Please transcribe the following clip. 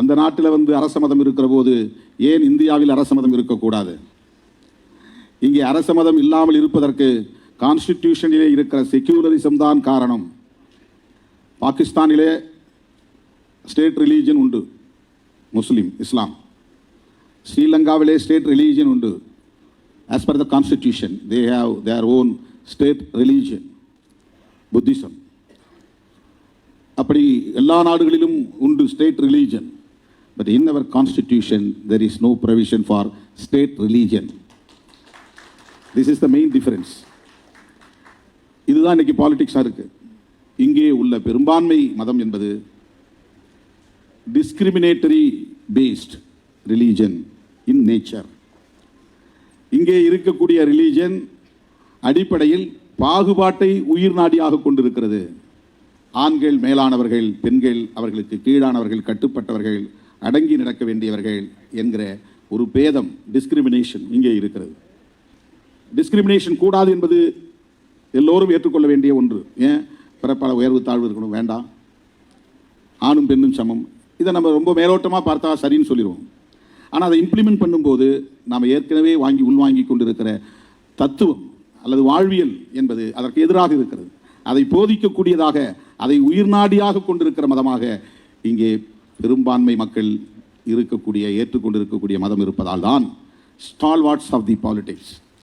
அந்த நாட்டில் வந்து அரச மதம் இருக்கிற போது ஏன் இந்தியாவில் அரச மதம் இருக்கக்கூடாது? இங்கே அரச மதம் இல்லாமல் இருப்பதற்கு கான்ஸ்டிடியூஷனிலே இருக்கிற செக்யூலரிசம் தான் காரணம். பாகிஸ்தானிலே ஸ்டேட் ரிலீஜன் உண்டு. முஸ்லீம் இஸ்லாம் ஸ்ரீலங்காவிலே ஸ்டேட் ரிலீஜன் உண்டு. As per the constitution they have their own state religion Buddhism அப்படி எல்லா நாடுகளிலும் உண்டு state religion but in our constitution there is no provision for state religion this is the main difference இதுதான் இன்னைக்கு பாலிடிக்ஸாக இருக்கு. இங்கே உள்ள பெரும்பான்மை மதம் என்பது discriminatory based religion in nature இங்கே இருக்கக்கூடிய ரிலீஜன் அடிப்படையில் பாகுபாட்டை உயிர் நாடியாக கொண்டிருக்கிறது. ஆண்கள் மேலானவர்கள் பெண்கள் அவர்களுக்கு கீழானவர்கள் கட்டுப்பட்டவர்கள் அடங்கி நடக்க வேண்டியவர்கள் என்கிற ஒரு பேதம் டிஸ்கிரிமினேஷன் இங்கே இருக்கிறது. டிஸ்கிரிமினேஷன் கூடாது என்பது எல்லோரும் ஏற்றுக்கொள்ள வேண்டிய ஒன்று. ஏன்? பிறப்பால உயர்வு தாழ்வு இருக்கணும். வேண்டாம். ஆணும் பெண்ணும் சமம். இதை நம்ம ரொம்ப மேலோட்டமாக பார்த்தா சரின்னு சொல்லிடுவோம். ஆனால் அதை இம்ப்ளிமெண்ட் பண்ணும்போது நாம் ஏற்கனவே வாங்கி உள்வாங்கி கொண்டிருக்கிற தத்துவம் அல்லது வாழ்வியல் என்பது அதற்கு எதிராக இருக்கிறது. அதை போதிக்கக்கூடியதாக அதை உயிர்நாடியாக கொண்டிருக்கிற மதமாக இங்கே பெரும்பான்மை மக்கள் இருக்கக்கூடிய ஏற்றுக்கொண்டிருக்கக்கூடிய மதம் இருப்பதால் தான் ஸ்டால்வாட்ஸ் ஆஃப் தி பாலிடிக்ஸ்